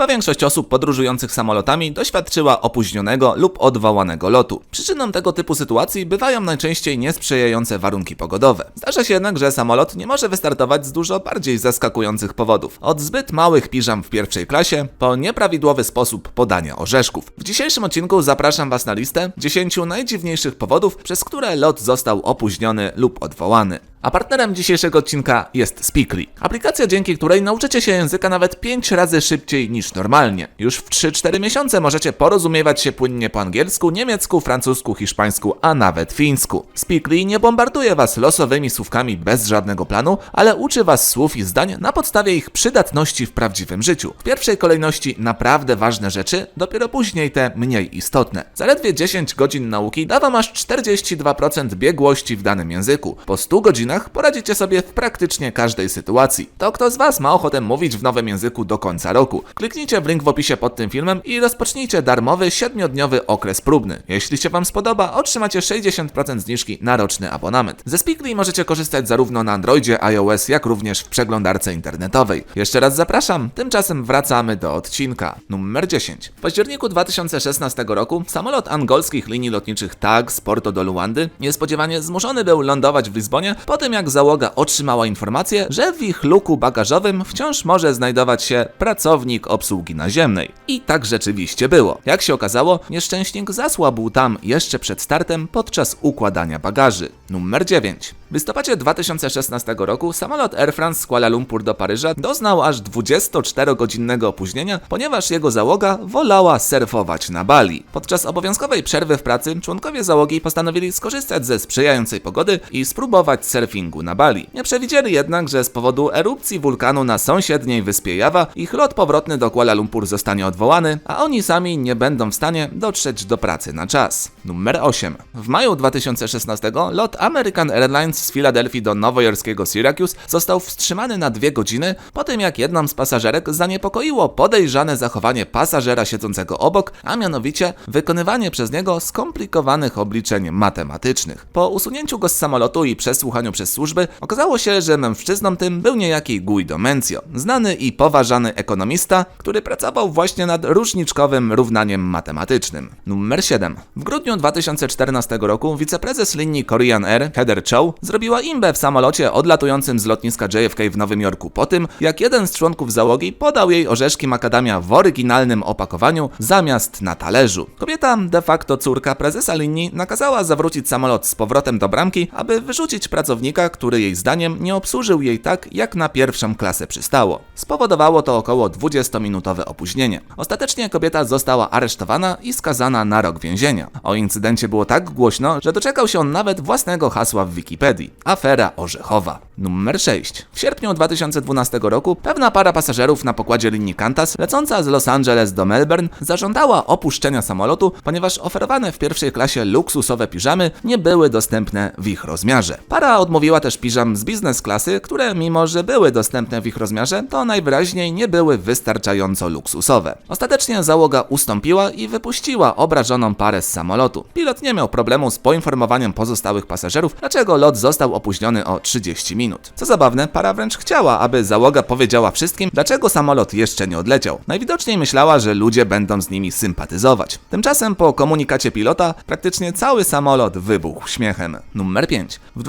Chyba większość osób podróżujących samolotami doświadczyła opóźnionego lub odwołanego lotu. Przyczyną tego typu sytuacji bywają najczęściej niesprzyjające warunki pogodowe. Zdarza się jednak, że samolot nie może wystartować z dużo bardziej zaskakujących powodów. Od zbyt małych piżam w pierwszej klasie, po nieprawidłowy sposób podania orzeszków. W dzisiejszym odcinku zapraszam Was na listę 10 najdziwniejszych powodów, przez które lot został opóźniony lub odwołany. A partnerem dzisiejszego odcinka jest Speakly. Aplikacja, dzięki której nauczycie się języka nawet 5 razy szybciej niż normalnie. Już w 3-4 miesiące możecie porozumiewać się płynnie po angielsku, niemiecku, francusku, hiszpańsku, a nawet fińsku. Speakly nie bombarduje was losowymi słówkami bez żadnego planu, ale uczy was słów i zdań na podstawie ich przydatności w prawdziwym życiu. W pierwszej kolejności naprawdę ważne rzeczy, dopiero później te mniej istotne. Zaledwie 10 godzin nauki da wam aż 42% biegłości w danym języku. Po 100 godzinach poradzicie sobie w praktycznie każdej sytuacji. To kto z Was ma ochotę mówić w nowym języku do końca roku? Kliknijcie w link w opisie pod tym filmem i rozpocznijcie darmowy 7-dniowy okres próbny. Jeśli się Wam spodoba, otrzymacie 60% zniżki na roczny abonament. Ze Speakly możecie korzystać zarówno na Androidzie, iOS, jak również w przeglądarce internetowej. Jeszcze raz zapraszam, tymczasem wracamy do odcinka. Numer 10. W październiku 2016 roku samolot angolskich linii lotniczych TAG z Porto do Luandy niespodziewanie zmuszony był lądować w Lizbonie po tym jak załoga otrzymała informację, że w ich luku bagażowym wciąż może znajdować się pracownik obsługi naziemnej. I tak rzeczywiście było. Jak się okazało, nieszczęśnik zasłabł tam jeszcze przed startem podczas układania bagaży. Numer 9. W listopadzie 2016 roku samolot Air France z Kuala Lumpur do Paryża doznał aż 24-godzinnego opóźnienia, ponieważ jego załoga wolała surfować na Bali. Podczas obowiązkowej przerwy w pracy członkowie załogi postanowili skorzystać ze sprzyjającej pogody i spróbować surfingu na Bali. Nie przewidzieli jednak, że z powodu erupcji wulkanu na sąsiedniej wyspie Java ich lot powrotny do Kuala Lumpur zostanie odwołany, a oni sami nie będą w stanie dotrzeć do pracy na czas. Numer 8. W maju 2016 lot American Airlines z Filadelfii do nowojorskiego Syracuse został wstrzymany na dwie godziny po tym jak jedną z pasażerek zaniepokoiło podejrzane zachowanie pasażera siedzącego obok, a mianowicie wykonywanie przez niego skomplikowanych obliczeń matematycznych. Po usunięciu go z samolotu i przesłuchaniu przez służby okazało się, że mężczyzną tym był niejaki Guido Mencio, znany i poważany ekonomista, który pracował właśnie nad różniczkowym równaniem matematycznym. Numer 7. W grudniu 2014 roku wiceprezes linii Korean Air Heather Chow zrobiła imbę w samolocie odlatującym z lotniska JFK w Nowym Jorku po tym, jak jeden z członków załogi podał jej orzeszki makadamia w oryginalnym opakowaniu zamiast na talerzu. Kobieta, de facto córka prezesa linii, nakazała zawrócić samolot z powrotem do bramki, aby wyrzucić pracownika, który jej zdaniem nie obsłużył jej tak, jak na pierwszą klasę przystało. Spowodowało to około 20-minutowe opóźnienie. Ostatecznie kobieta została aresztowana i skazana na rok więzienia. O incydencie było tak głośno, że doczekał się on nawet własnego hasła w Wikipedii. Afera orzechowa. Numer 6. W sierpniu 2012 roku pewna para pasażerów na pokładzie linii Qantas lecąca z Los Angeles do Melbourne zażądała opuszczenia samolotu, ponieważ oferowane w pierwszej klasie luksusowe piżamy nie były dostępne w ich rozmiarze. Para odmówiła też piżam z biznes klasy, które mimo, że były dostępne w ich rozmiarze, to najwyraźniej nie były wystarczająco luksusowe. Ostatecznie załoga ustąpiła i wypuściła obrażoną parę z samolotu. Pilot nie miał problemu z poinformowaniem pozostałych pasażerów, dlaczego lot został opóźniony o 30 minut. Co zabawne, para wręcz chciała, aby załoga powiedziała wszystkim, dlaczego samolot jeszcze nie odleciał. Najwidoczniej myślała, że ludzie będą z nimi sympatyzować. Tymczasem po komunikacie pilota praktycznie cały samolot wybuchł śmiechem. Numer 5. W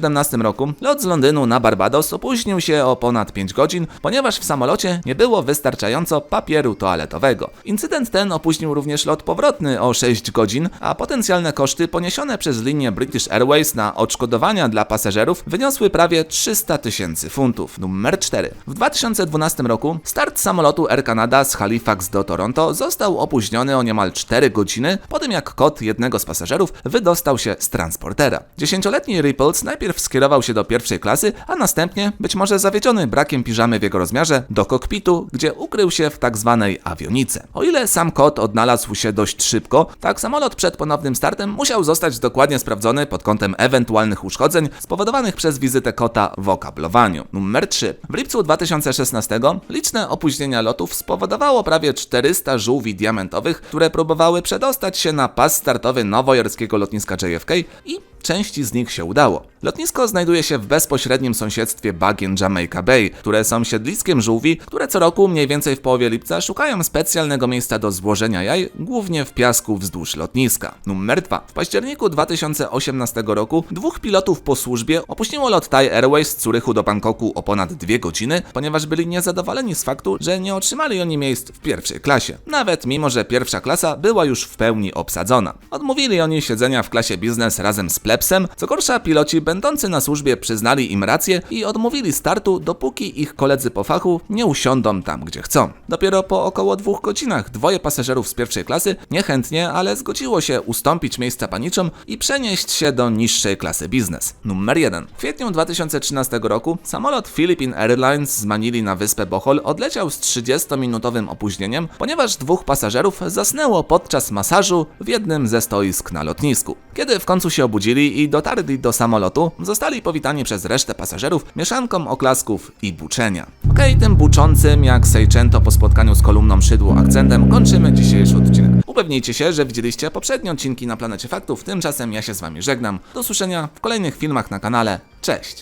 2017 roku lot z Londynu na Barbados opóźnił się o ponad 5 godzin, ponieważ w samolocie nie było wystarczająco papieru toaletowego. Incydent ten opóźnił również lot powrotny o 6 godzin, a potencjalne koszty poniesione przez linię British Airways na odszkodowania dla pasażerów wyniosły prawie 300 tysięcy funtów. Numer 4. W 2012 roku start samolotu Air Canada z Halifax do Toronto został opóźniony o niemal 4 godziny po tym jak kot jednego z pasażerów wydostał się z transportera. Dziesięcioletni Ripples najpierw skierował się do pierwszej klasy, a następnie, być może zawiedziony brakiem piżamy w jego rozmiarze, do kokpitu, gdzie ukrył się w tak zwanej awionice. O ile sam kot odnalazł się dość szybko, tak samolot przed ponownym startem musiał zostać dokładnie sprawdzony pod kątem ewentualnych uszkodzeń spowodowanych przez wizytę kota w okablowaniu. Numer 3. W lipcu 2016 liczne opóźnienia lotów spowodowało prawie 400 żółwi diamentowych, które próbowały przedostać się na pas startowy nowojorskiego lotniska JFK i części z nich się udało. Lotnisko znajduje się w bezpośrednim sąsiedztwie bagien Jamaica Bay, które są siedliskiem żółwi, które co roku mniej więcej w połowie lipca szukają specjalnego miejsca do złożenia jaj, głównie w piasku wzdłuż lotniska. Numer 2. W październiku 2018 roku dwóch pilotów po służbie opuściło lot Thai Airways z Curychu do Bangkoku o ponad dwie godziny, ponieważ byli niezadowoleni z faktu, że nie otrzymali oni miejsc w pierwszej klasie. Nawet mimo, że pierwsza klasa była już w pełni obsadzona. Odmówili oni siedzenia w klasie biznes razem z co gorsza piloci będący na służbie przyznali im rację i odmówili startu, dopóki ich koledzy po fachu nie usiądą tam, gdzie chcą. Dopiero po około dwóch godzinach dwoje pasażerów z pierwszej klasy niechętnie, ale zgodziło się ustąpić miejsca paniczom i przenieść się do niższej klasy biznes. Numer 1. W kwietniu 2013 roku samolot Philippine Airlines z Manili na wyspę Bohol odleciał z 30-minutowym opóźnieniem, ponieważ dwóch pasażerów zasnęło podczas masażu w jednym ze stoisk na lotnisku. Kiedy w końcu się obudzili i dotarli do samolotu, zostali powitani przez resztę pasażerów mieszanką oklasków i buczenia. Okej, tym buczącym jak Seicento po spotkaniu z kolumną szydło akcentem kończymy dzisiejszy odcinek. Upewnijcie się, że widzieliście poprzednie odcinki na Planecie Faktów, tymczasem ja się z wami żegnam. Do usłyszenia w kolejnych filmach na kanale. Cześć!